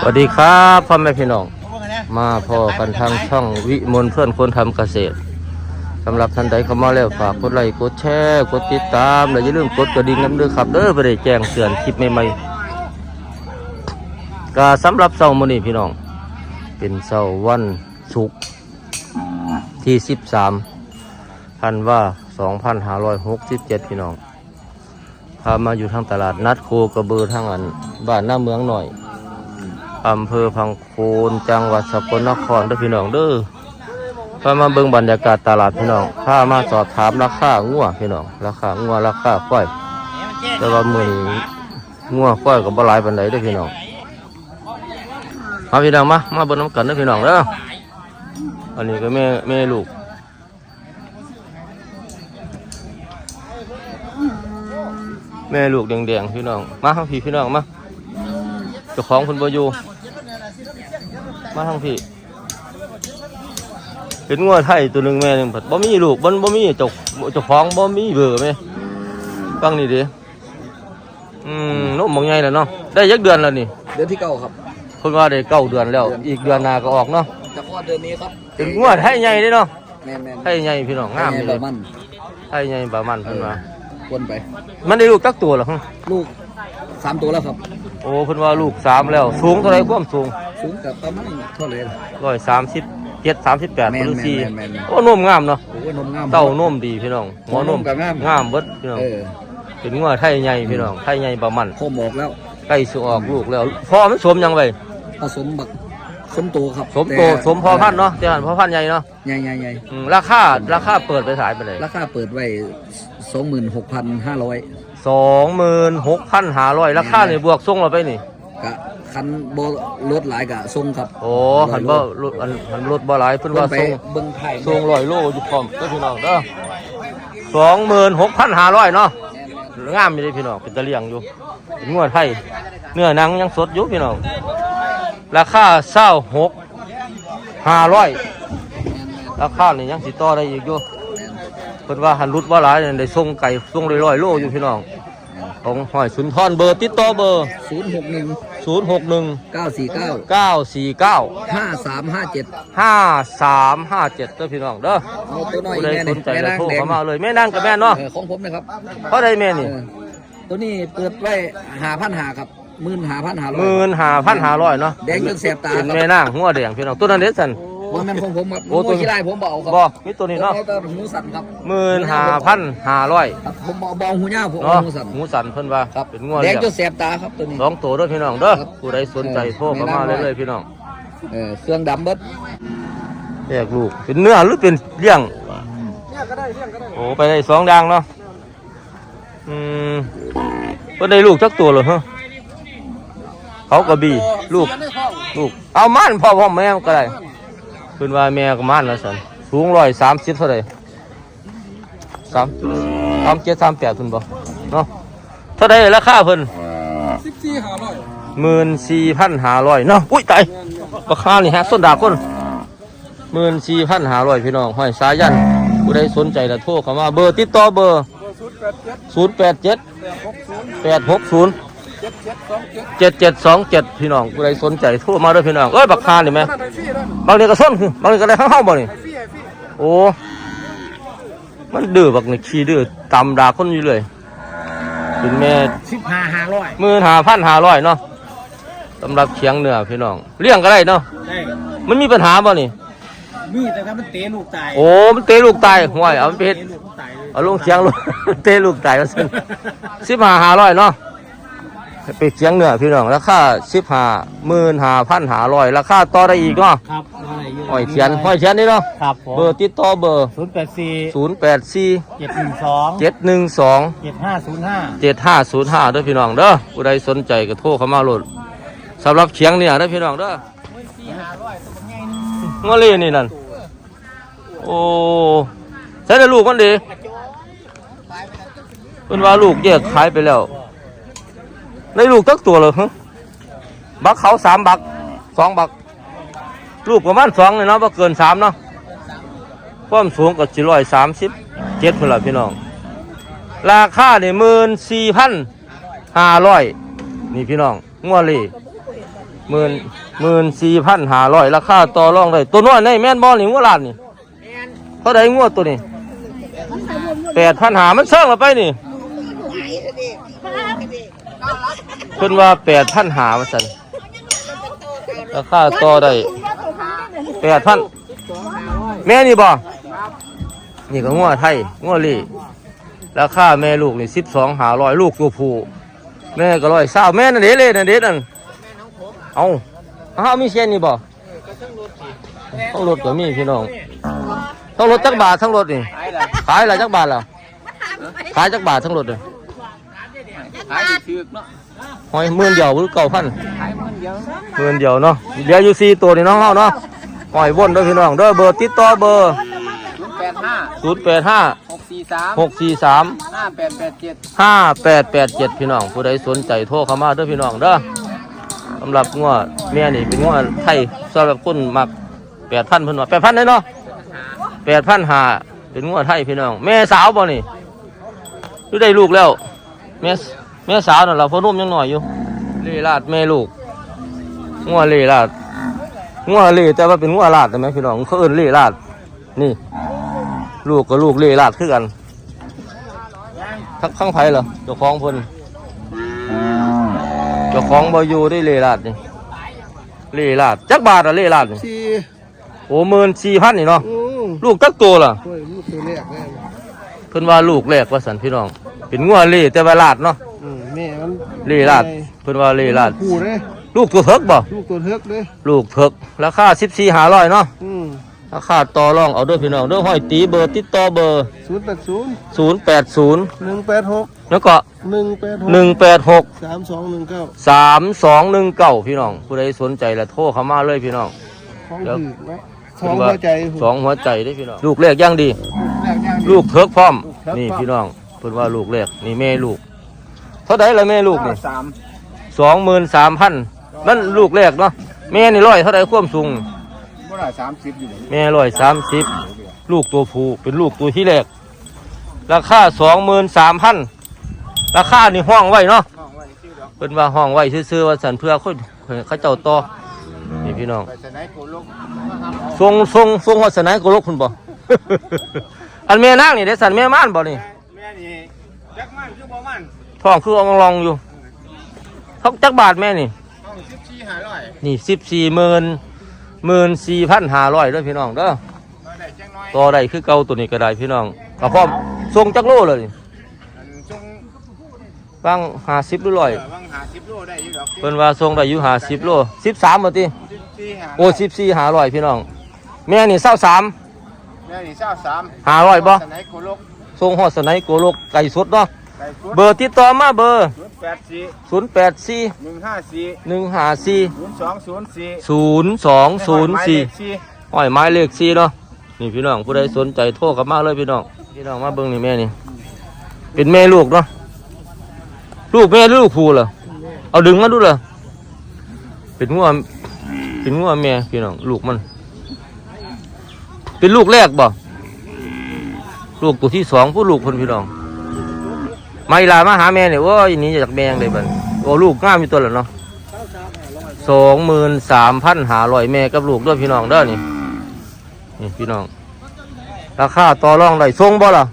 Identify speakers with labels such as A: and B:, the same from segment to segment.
A: สวัสดีครับพ่อแม่พี่น้อง มาพอกันทางช่องวิมลเพื่อนคนทำเกษตรสำหรับท่านใดเข้ามาแล้วฝากกดไลค์กดแชร์กดติดตามและอย่าลืมกดกระดิ่งน้ำด้วยครับเด้อไปได้แจ้งเตือนคลิปใหม่ๆก็สำหรับเสาร์มื้อนี้พี่น้อง เป็นเสาร์วันศุกร์ที่ 13พันว่า2567 พี่น้อง พามาอยู่ทางตลาดนัดโคกระบือทางอันบ้านหน้าเมืองหน่อยอำเภอพังโคนจังหวัดสกลนครด้อพี่น้องเด้อพามาเบิ่งบรรยากาศตลาดพี่น้องพามาสอบถามราคางัวพี่น้องราคางัวราคาก้อย แต่ว่ามืองัวก้อยก็บ่หลายปานใดเด้อพี่น้องเอาพี่น้องมามาเบิ่งน้ำกันด้อพี่น้องเด้ออันนี้ก็แม่แม่ลูก แม่ลูกแดงๆพี่น้อง มาทางพี่พี่น้องมาเจ้าของคุณบอยู่มาทางพี่เป็นงัวไทยตัวหนึ่งแม่หนึ่งผัดบ่มีลูกบ่บ่มีเจ้าเจ้าของบ่มีเบอร์ไหมฟังนี่ดิอืมนมบางไงแล้วเนาะได้ยักเดือนแล้วนี่
B: เดือนที่เก้าครับ
A: คนว่าได้เก้าเดือนแล้ว อีกเดือนหน้าก็ออกเนาะ
B: จะคลอดเดือนนี้ครับ
A: เป็นงัวไทยใหญ่เด้เนาะ
B: แมนแมน
A: ไทยใหญ่พี่น้องงาม
B: แม
A: เล
B: น
A: ย
B: มัน
A: ไทยใหญ่ประมาณเพิ่นว่า
B: วนไป
A: มันได้ลูกจักตัวเหรอฮะ
B: ลูกสามตัวแล้วครับ
A: โอ้เพิ่นว่าลูกสามแล้ว สูงเท่าไรความสูง
B: สูงกับประมาณเท่าไหร่ล่ะ
A: ร้อยสามสิบเจ็ดสามสิบแปด
B: แม่น
A: หรือสี่
B: แม่นแม่นแม่น
A: โอ้นมงามเนาะ
B: โอ้ยนมงาม
A: เต้านมดีพี่น้องหัวนม
B: หัวนมก็งาม
A: งามเบิดพี่น้อง
B: เออ
A: เป็นงัวไทยใหญ่พี่น้องไทยใหญ่ประมัน
B: โคมออกแล้ว
A: ใกล้สิออกลูกแล้วพ่อมันสมยังไง
B: ผสมบัก สมโตครับ
A: สมโตสมพอพันธุ์เนาะแต่หันพอพันธุ์ใหญ่เนาะ
B: ใหญ่ใหญ่ใหญ่
A: อืมราคาราคาเปิดไปขายไปเลย
B: ราคาเปิดไว้สองหมื่นหกพันห้าร้อย
A: สองหมื่นหกพันห้าร้อยราคานี่บวกส่งเราไปนี่
B: กะคันโบรถหลายกะทรงครับ
A: โอ้หันบ่รถอันหันรถบ่หลายเพิ่นว่า
B: ไป
A: ส่ง
B: เบิ้งไทย
A: ส่งร้อยโลอยู่พร้อมเด้อพี่น้องเด้อสองหมื่นหกพันห้าร้อยเนาะงามอยู่เลยพี่น้องเป็นตะเลียงอยู่เป็นงวดไทยเนื้อหนังยังสดอยู่พี่น้อง ราคาเศร้าหกห้าร้อยราคานี่ยังสิต่อได้อีกอยู่เพิ่นว่าหันรุดว่าหลายเนี่ยได้ส่งไก่ส่งร้อยๆโลอยู่พี่น้องของหอยสุนทรเบอร์ติดต่อเบอร์
B: ศูนย์หกหนึ่ง
A: ศูนย์หกหนึ่ง
B: เก้าสี่เก้า
A: เก้าสี่เก้า
B: ห้าสามห้าเจ็ด
A: ห้าสามห้าเจ็ดเด้อพี่น้องเด้อ
B: เอาตัวน้อย
A: ผู้
B: อีก
A: ใด
B: แม่
A: ส
B: นี่
A: นใจ
B: แม่
A: ก็
B: นาง
A: โทร
B: แดง
A: เข้ามาเลยแม่นั่งกับแม่เนาะ
B: เออของผมนะครับ
A: เพราะใดแม่นี่
B: เออตัวนี้เปิดไว้หาพันหาครับ หมื่นหาพันหาร้อย
A: หมื่นห้าพันห้าร้อยเนาะ
B: แดงจนแสบตา
A: เป็น
B: ครับ
A: แม่นางหัวแดงพี่น้องตัวนั้นเด็ดสัน
B: ว่ามันของผมครับ
A: โอ้
B: โอ้
A: ตั
B: ตัววขี้ไล่ผมเบเอาครับ
A: บ่มีตัวนี้เนาะ
B: ตัวตัวหูสั่นครับ
A: หมื่นห้าพันห้าร้อย
B: ครับผมเบาเบาหูย่าผมเอา
A: เนาะ
B: หูสั่น
A: หูสันเพิ่นว่า
B: ครับ
A: เป็นงัว
B: แด
A: เลี้
B: ง
A: ยง
B: จนแสบตาครับตัวนี้
A: สองตัวเด้วยพี่น้องเด้อ
B: ครับ
A: ผู้ใดสนใจ
B: เออ
A: โทรเข้ามา
B: แม่นาง
A: เรื่อยๆพี่น้อง
B: เออเครื่องดำเบิด
A: แยกลูกเป็นเนื้อหรือเป็นเลี้ยงโอ้ไปได้สองดังเนาะอืมเพิ่นได้ลูกจักตัวเหรอฮะ เขากระบี่ลูกลูก เอาม่านพ่อพ่อแม่ก็ได้เพิ่นว่าแม่ก็ม่านแล้วสันสูงร้อยสามสิบเท่าไหร่สามสามเจ็ดสามแปดเพิ่นบ่เนาะเท่าไหร่ราคาเพิ่น
B: สิบสี่หาร้อย
A: หมื่นสี่พันห้าร้อยเนาะอุ้ยตายราคานี่ฮะส้นดาบคนหมื่นสี่พันห้าร้อยพี่น้องห้อยสายันผู้ใดสนใจละโทรเข้ามาเบอร์ติดต่อเบอร์ศูนย์แปดเจ็ดแปดหกศูนย์ เจ็ดเจ็ดสองเจ็ดพี่น้องผู้ใดสนใจโทรมาด้วยพี่น้องเอ้ยบักคานี่ไหมบางทีก็ส้นคือบางทีก็ได้ข้างห้าบ่นี่โอ้มันดื้อบักนี่ขี้ดื้อตำดาคนอยู่เลยเป็นแม่
B: สิบห้าห้าร้อย
A: หมื่นห้าพันห้าร้อยเนาะสำหรับเคียงเนื้อพี่น้องเลี้ยงก็ได้เนาะ
B: ได้
A: มันมีปัญหาบ่นี่
B: มีแต่ถ้ามันเตะลูกตาย
A: โอ้มันเตะลูกตายห่วยเอามันไปเฮ็ด
B: ลูกตายเลย
A: เอาลงเคียงลูกเตะลูกตายมาซึ่งสิบห้าห้าร้อยเนาะ ไปเคียงเนื้อพี่น้องราคาสิบห้าหมื่นห้าพันห้าร้อยราคาต่อได้อีกเนาะ
B: ครับอะไรอยู่
A: ห้อยเขียนห้อยเขียนนี่เนาะ
B: ครับผม
A: เบอร์ติดต่อเบอร์
B: ศูนย์แปดสี่
A: ศูนย์แปดสี่
B: เจ็ดหนึ่งสอง
A: เจ็ดหนึ่งสอง
B: เจ็ดห้าศูนย์ห้า
A: เจ็ดห้าศูนย์ห้าเด้อพี่น้องเด้อผู้ใดสนใจก็โทรเข้ามาโหลดสำหรับเคียงเนี่ยเด้อพี่น้องเด้องัวเล่นี่นั่นโอ้ใช่แต่ลูกมันดีเป็นว่าลูกแยกขายไปแล้ว ได้ลูกตักตัวเลยฮะบักเขาสามบักสองบักลูกประมาณสองเลยเนาะบ่เกินสามเนาะความสูงก็สี่ร้อยสามสิบเจ็ดคนละพี่น้อง ราคาเนี่ยหมื่นสี่พันห้าร้อยนี่พี่น้องงัวเลยหมื่นหมื่นสี่พันห้าร้อยราคาต่อรองได้ตัวน้อยในแม่นบอลนี่งัวลานนี่เท่าใดงัวตัวนี้แปดพันหามันเชิงแล้วไปนี่ เพิ่นว่าแปดพันหาว่าสันราคาต่อได้แปดพันแม่นี่บ่นี่ก็งัวไทยงัวลี่ราคาแม่ลูกนี่สิบสองหาร้อยลูกตัวผู้แม่ก็ร้อยเศร้าแม่นั่นเด้เลยนั่นเด้นั่นเอาอ้าวมีเช่นนี่บ่ต้องรถก็มีพี่น้องต้องรถจักบาททั้งรถนี่
B: ขายอะไร
A: จักบาทล่ะขายจักบาททั้งรถเลย
B: ขายถือกเนาะ
A: อยหมื่นเดียวหรือเก้าพันหมื่นเดียวเนาะเดี๋ยวอยู่สี่ตัวนี่น้องเฮาเนาะหอยวนด้อพี่น้องเด้อเบอร์ติดต่อเบอร์
B: ศูนย์แปดห้า
A: ศูนย์แปดห้า
B: หกสี่สาม
A: หกสี่สาม
B: ห้าแปดแปดเจ็ด
A: ห้าแปดแปดเจ็ดพี่น้องผู้ใดสนใจโทรเข้ามาเด้อพี่น้องเด้อสำหรับงัวเมียนี่เป็นงัวไทยสำหรับคนมักแปดพันเพิ่นว่าแปดพันได้เนาะแปดพันหาเป็นงัวไทยพี่น้อง แม่สาวบ่นี่หรือได้ลูกแล้วแม่ แม่สาวน่ะเราพ่อนุ่มยังหน่อยอยู่เล่ลาดแม่ลูกงัวเล่ลาดงัวเล่แต่ว่าเป็นงัวลาดใช่ไหมพี่น้องเขาเอิ้นเล่ลาด นี่ ลูกกับลูกเล่ลาดคือกันทักข้างไผเหรอเจ้าของเพิ่นเจ้าของบอยู่ได้เล่ลาดนี่เล่ลาดจักบาทอะเล่ลาดนี่
B: สี่
A: โอ้หมื่นสี่พันนี่เนาะ
B: อืม
A: ลูกจักตัวล่ะ
B: ช่วยลูกตัวแรกแน่
A: เพิ่นว่าลูกแรกว่าสันพี่น้อง เป็นงัวเล่แต่ว่าลาดเนาะ
B: อืมแม่มัน
A: เล่ลาดเพิ่นว่าเล่ลาด
B: ผู้เลย
A: ลูกตัวเถิกบ่
B: ลูกตัวเทือกเลย
A: ลูกเถิกราคาสิบสี่หาร้อยเนาะราคาต่อรองเอาด้วยพี่น้องด้วยห้อยตีเบอร์ติดต่อเบอร์
B: ศูนย์แปดศูนย์
A: ศูนย์แปดศูนย์
B: หนึ่งแปดหก
A: แล้วก็
B: หนึ่งแปดหก
A: หนึ่งแปดหก
B: สามสองหนึ่งเก้า
A: สามสองหนึ่งเก้าพี่น้องผู้ใดสนใจละโทรเข้ามาเลยพี่น้อง
B: ของ
A: เดี๋ยว
B: ถือไว้สองหัวใจ
A: สองหัวใจได้พี่น้องลูกแรกย่างดี ลูกเทิกพร้อม นี่พี่น้องเพิ่นว่าลูกแรกนี่แม่ลูก เท่าไดละแม่ลูกนี่
B: สาม
A: สองหมื่นสามพันนั่นลูกแรกเนาะแม่นี่ร้อยเท่าไดความสูง
B: เมื่อไหร่สามสิบอยู่
A: แม่ร้อยสามสิบลูกตัวผู้เป็นลูกตัวที่แรกราคาสองหมื่นสามพันราคานี่ห้องไว้เนาะ
B: ห้องไว้ชื่อดอก
A: เป็นว่าห้องไว้ซื่อๆว่าสันเพื่อคนเขาเจ้าต่อนี่พี่น้อง
B: ไปสนายโกลูก
A: ทรงทรงทรงหัวสนายกุลกคุณบ่อันแม่นางนี่ได้สันแม่ม่านบ่นี่
B: แม่นี่จักมันคือบ่มัน
A: ท้องคืออองลองอยู่ทักจักบาทแม่นี่
B: ห้องสิบสี่ห้าร้อย
A: นี่สิบสี่หมื่นหมื่นสี่พันห้าร้อยเด้อพี่น้องเด้อ
B: มาได้จังน้อย
A: ต่อได้คือเก่าตัวนี้ก็ได้พี่น้องก็พร้อมทรงจักโลเลย
B: อันจง
A: บางห้าสิบหรือร้อย
B: เออวังหาสิบโลได้อยู่ดอก
A: เพิ่นว่าทรงได้อยู่ห้าสิบโลสิบสามบ่ติ
B: สิบสี่ห้า
A: โอ้สิบสี่ห้าร้อยพี่น้อง แม่นี่เศร้าสาม
B: แม่นี่เศร้าสาม
A: ห้าร้อยบ่
B: สนายโกลูก
A: ทรงหอดสไนโกโลกไก่สดเนาะ
B: ไก่ฟุต
A: เบอร์ติดต่อมาเบอร์
B: ศูนย์แปดสี่
A: ศูนย์แปดสี่
B: หนึ่งห้าสี่
A: หนึ่งห้าสี่
B: ศูนย์สองศูนย์สี่
A: ศูนย์สองศูนย์สี่
B: สี่
A: ห้อยไม้เลขสี่เนาะนี่พี่น้องผู้ใดสนใจโทรกลับมาเลยพี่น้องพี่น้องมาเบิ่งนี่แม่นี่เป็นแม่ลูกเนาะลูกแม่หรือลูกผู้เหรอเอาดึงมาดูเหรอเป็นงัวเป็นงัวแม่พี่น้องลูกมัน เป็นลูกแรกบ่ลูกตัวที่สองผู้ลูกคนพี่น้อง มาอีหลามาหาแม่เนี่ยว่าอันนี้จากแม่ยังได้บัดโอ้ลูกงามมีตัวแล้วเนาะสองหมื่นสามพันหาร้อยแม่กับลูกด้วยพี่น้องเด้อนี่นี่พี่น้อง ราคาต่อรองได้ส่งบ่ล่ะ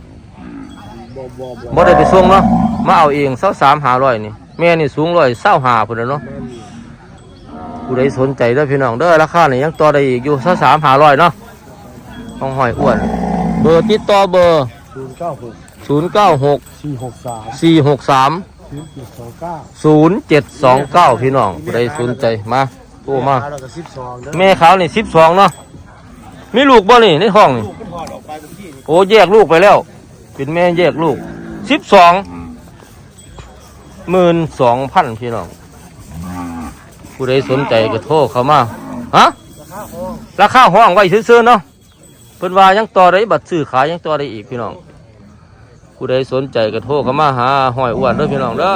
B: บ่บ่บ่
A: บ่ได้ไปส่งเนาะมาเอาเองเศร้าสามหาร้อยนี่แม่นี่สูงร้อยเศร้าหาพุ่นน่ะเนาะผู้ใดสนใจเด้อพี่น้องเด้อราคานี่ยังต่อได้อีกอยู่เศร้าสามหาร้อยเนาะของหอยอ้วน เบอร์ติดต่อเบอร์
B: ศูนย์เก้าหก
A: ศูนย์เก้าหก
B: สี่หกสาม
A: สี่หกสาม
B: ศูนย์เจ็ดสองเก้า
A: ศูนย์เจ็ดสองเก้าพี่น้องผู้ใดสนใจมาโทรมา
B: แล้วก็สิบสองเด้อ
A: แม่ขาวนี่สิบสองเนาะมีลูกบ่นี่ในห้องนี่
B: ลูกขึ้นพอดออกไปเป็นที่
A: โอ้แยกลูกไปแล้ว เป็นแม่แยกลูกสิบสองหมื่นสองพันพี่น้องผู้ใดสนใจก็โทรเข้ามาฮะราคาห้องไว้ซื้อๆเนาะเพิ่นว่ายังต่อได้บัตรซื้อขายยังต่อได้อีกพี่น้อง ผู้ใดสนใจก็โทรเข้ามาหาหอยอ้วนเด้อพี่น้องเด้อ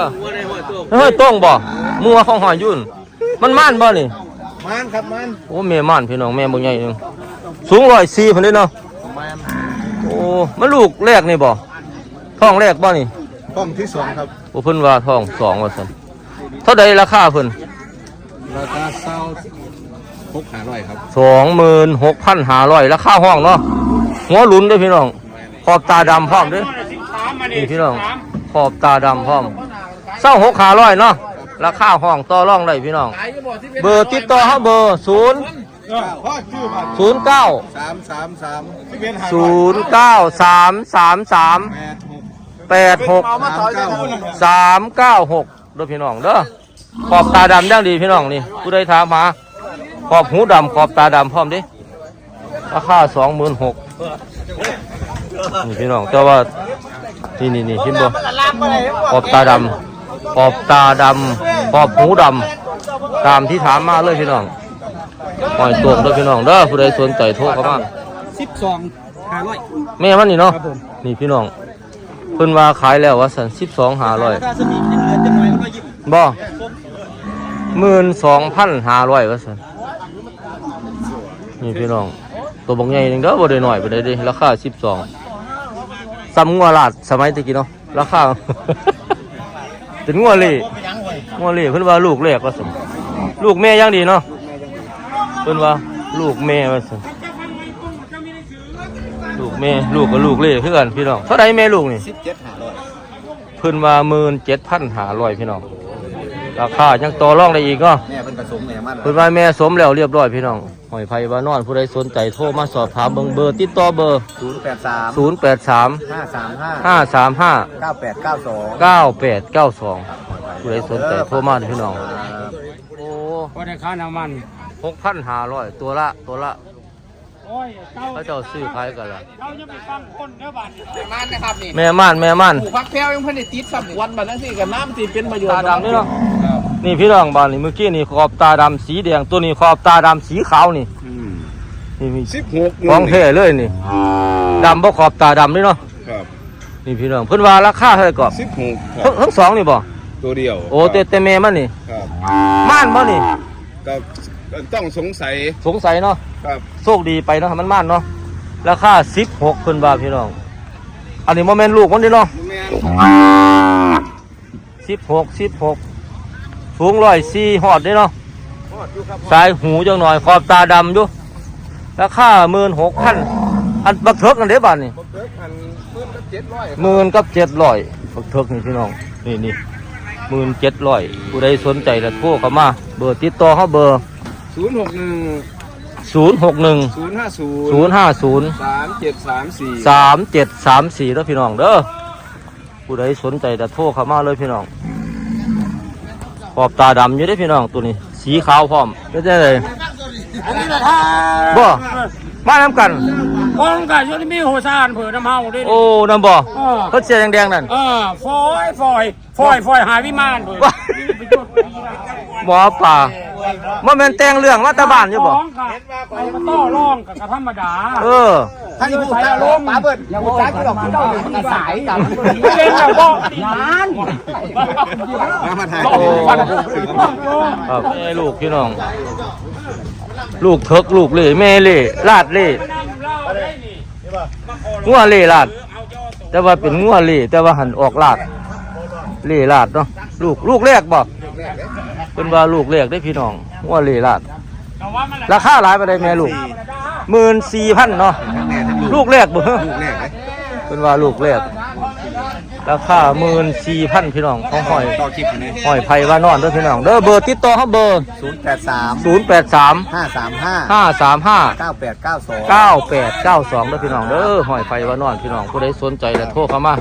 A: เฮ้ยต้องบ่มัวของหอยยุ่น มันม่านบ่นี่
B: มันครับมัน
A: โอ้แม่ม่านพี่น้องแม่บ่ใหญ่หนึงสูงร้อยสี่พันเด้เนาะ
B: มัน
A: โอ้มันลูกแรกนี่บ่ท้องแรกบ่นี่
B: ห้องที่สองครับ
A: โอ้เพิ่นว่าท้องสองว่าซั่นเท่าใดราคาเพิ่น
B: ร
C: ราคาเศร้าพกหาร้อยครับ
A: สองหมื่นหกพันห้าร้อยราคาห้องเนาะหัวหลุนเด้วยพี่น้องขอบตาดำพร้อมเด้วย นี่พี่น้องขอบตาดำพร้อมเศร้าหกขาร้อยเนาะราคาห้องต่อรองได้พี่น้อง เบอร์ติดต่อเขาเบอร์ศูนย์
C: พ่อชื่อมา
A: ศูนย์เก้า
C: สามสามสามที่เป็นหา
A: ศูนย์เก้าสามสามสาม
C: แปดหก
A: แปดหก
C: สามเก้าหก
A: สามเก้าหกเด้อพี่น้องเด้อขอบตาดำย่างดีพี่น้องนี่ผู้ใดถามหาขอบหูดำขอบตาดำพร้อมดิราคาสองหมื่นหกนี่พี่น้องแต่ว่า นี่นี่นี่เห็นบ่ขอบตาดำขอบตาดำขอบหูดำตามที่ถามมาเลยพี่น้องปล่อยตัวเด้อพี่น้องเด้อผู้ใดสนใจโทรเข้ามา
B: สิบสองห้าร้อย
A: แม่มันนี่เนาะ
B: ครับผม
A: นี่พี่น้องเพิ่นว่าขายแล้วว่าสันสิบสองหาร้อย
B: ราคาสนิทยังเหลือจะน้อยแล้วก็ยิบ
A: บ่หมื่นสองพันห้าร้อยว่าสันนี่พี่น้องตัวบางใหญ่หนึงเด้อบ่ได้น้อยไปได้เดิราคาสิบสอง ซ้ำงัวลาดสมัยตะกี้เนาะราคา เป็นงัวเล่งัวเล่เพิ่นว่าลูกแรกว่าสันลูกแม่ยังดีเนาะเพิ่นว่าลูกแม่ว่าสันลูกแม่ลูกกับลูกเล่คือกันพี่น้องเท่าไรแม่ลูกนี่
C: สิบเจ็ดหาร้อย
A: เพิ่นว่าหมื่นเจ็ดพันหาร้อยพี่น้อง ราคายังต่อรองได้อีกเนาะ
C: แม่เป็นผสมแม่มัน
A: เพิ่นว่าแม่สมแล้วเรียบร้อยพี่น้องหอยไผ่ว่านอนผู้ใดสนใจโทรมาสอบถามเบิ่งเบอร์ติดต่อเบอร์
C: ศูนย์แปดสาม
A: 0 8 3
C: ห้าสามห้า
A: 5 3 5
C: เก้าแปดเก้าสอง
A: 9 8 9 2ผู้ใดสนใจโทรมาเด้อพี่น้อง โอ้
B: ก็ได้ค่าน้ำมัน
A: 6,500ตัวละตัวละ
B: โอ้ยเจ้า
A: เขาเจ้าซื้อขายกันละ
B: เจ้าจะไปฟังคนเด้อบ้านนี่
D: มันนะครับนี่
A: แม่ม่านแม่ม่าน
D: ปลูกพักแพ้วยังเพิ่นได้ติดสับวันบัดนั้นสิกับน้ำสิเป็นประโยชน์
A: ตาดำนี่เนาะ นี่พี่น้องบ้านนี่เมื่อกี้นี่ขอบตาดำสีแดงตัวนี้ขอบตาดำสีขาวนี่นี่มี
C: สิบหก
A: ของแท้เลยนี่ดำบ่ขอบตาดำนี่เนาะ
C: ครับ
A: นี่พี่น้องเพิ่นว่าราคาเท่าไหร่ก่อน
C: สิบหกค
A: ทั้
C: รั
A: ง
C: บ
A: ทั้งสองนี่บ่
C: ตัวเดียว
A: โอ้แต่แต่แม่มันนี่
C: ครับ
A: ม่านบ่นี่
C: ก็ต้องสงสัย
A: สงสัยเนาะ
C: ครับ
A: โชคดีไปเนาะมันม่านเนาะราคา16เพิ่นว่าพี่น้อง อันนี้บ่แม่นลูกมันเดิเนาะ
C: แม่
A: 16 16 สูง104ฮอดเด้เนาะ
C: ฮอดอยู่ครับ
A: สายหูจังหน่อยขอบตาดำอยู่ราคา16,000อันบักเถิกนั่นเด้บาดนี่
C: ผมเกิดพันหมื่นกับเจ็ดร้อย
A: หมื่นกับ700บักเถิกนี่พี่น้องนี่นี่หมื่นเจ็ดร้อยผู้ใดสนใจแล้วโทรเข้ามา เบอร์ติดต่อเขาเบอร์
C: ศูนย์หกหนึ่ง
A: ศูนย์หกหนึ่ง
C: ศูนย์ห้าศูน
A: ศูน
C: ย์
A: ย์ห้าศูนย์
C: สามเจ็ดสามสี่
A: สามเจ็ดสามสี่แล้วพี่น้องเด้อผู้ใดสนใจจะโทรเข้ามาเลยพี่น้อง ขอบตาดำอยู่ได้อพี่น้องตัวนี้ สีขาวพร้อมก็จะเลย
B: อันนี้ราคา
A: บ่ มาน้ำกัน
B: คนกับยศมีหัวซานเผื่อน้ำเฮาด้วย
A: โอ้น้ำบ่
B: เออ
A: เขาเสียแดงๆนั่น
B: เออฟอยฟอยฟอยฟอยหาวิมานเผื่อ
A: ว้าหมอป่า ว่าแม่นแต่งเรื่องมาตาบ้านอยู่บ่
B: ร้องกับไปมาต่อร้องกับกธรรมดา
A: เออ
B: ท่านผู้ชายลมมาเบิดอย่าผู้ชายหรอกเจ้าหนึ่งมันสายกันเล่นอย่างบ่นาน
C: มามาถ่าย
A: โอ้ครับแม่ลูกพี่น้อง ลูกเถิกลูกเล่แม่เล่ลาดเล่งัวเล่ลาด แต่ว่าเป็นงัวเล่แต่ว่าหันออกลาดเล่ลาดเนาะลูกลูกแรกบ่ เป็นว่าลูกแรกได้พี่น้องงัวเล่ลาดราคาหลายไปได้แม่ลูกหมื่นสี่พันเนาะลูกแรกบ่
C: ลูกแรกไหม
A: เป็นว่าลูกแรกราคาหมื่นสี่พันพี่น้องของหอย
C: ต่อคลิปนี้
A: หอยไผ่ว่านอนเด้วยพี่น้องเด้อเบอร์ติดต่อเขาเบอร์
C: ศูนย์แปดสาม
A: ศูนย์แปดสาม
C: ห้าสามห้า
A: ห้าสามห้า
C: เก้าแปดเก้าสอง
A: เก้าแปดเก้าสองเด้อพี่น้องเด้อหอยไผ่ว่านอนพี่น้องผู้ใดสนใจแล้วโทรเข้ามา